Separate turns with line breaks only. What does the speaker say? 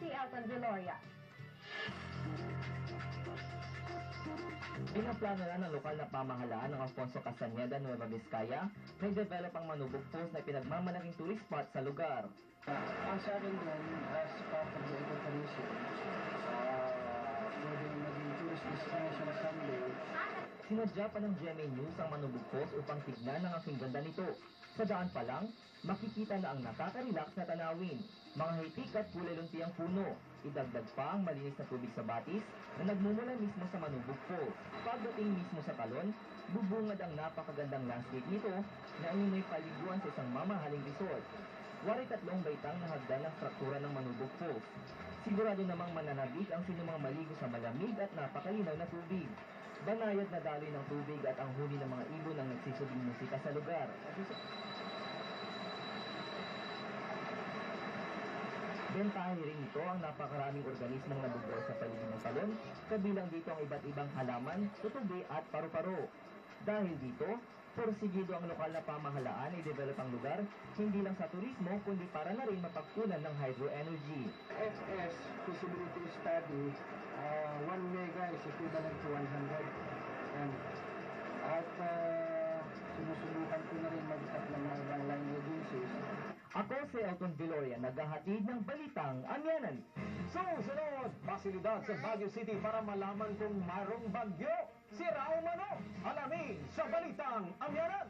si Elton Viloria.
Pinaplano na ng lokal na pamahalaan ng Alfonso Castañeda, Nueva Vizcaya, may develop ang Manubog Falls na pinagmamalaking tourist spot sa lugar.
Ang sa akin doon, as part of the
Sinadya pa ng GMA News ang Manubog Falls upang tignan ang aking ganda nito. Sa daan pa lang, makikita na ang nakaka-relax na tanawin. Mga hitik at kulay lunti ang puno. Idagdag pa ang malinis na tubig sa batis na nagmumula mismo sa Falls. Pagdating mismo sa talon, bubungad ang napakagandang landscape nito na umino'y paliguan sa isang mamahaling resort. Wari tatlong baitang na hagdan ng struktura ng Falls. Sigurado namang mananabik ang sinumang maligo sa malamig at napakalinaw na tubig. Banayad na daloy ng tubig at ang huni ng mga ibon ang nagsisubing musika sa lugar. Bentahe rin ito ang napakaraming organismong nabubuo sa paligid ng talon, kabilang dito ang iba't ibang halaman, tutubi at paru-paro. Dahil dito, porsigido ang lokal na pamahalaan ay develop ang lugar, hindi lang sa turismo, kundi para na rin mapagkunan ng hydro energy.
FS feasibility study, uh, 1 mega is equivalent to 100. And, at uh, sinusubukan ko na rin mag-start ng mga ibang line agencies
Ako si Elton Viloria, naghahatid ng balitang amyanan.
Susunod, pasilidad sa Baguio City para malaman kung mayroong bagyo. Si Rao Mano, alamin sa Balitang Amyanan.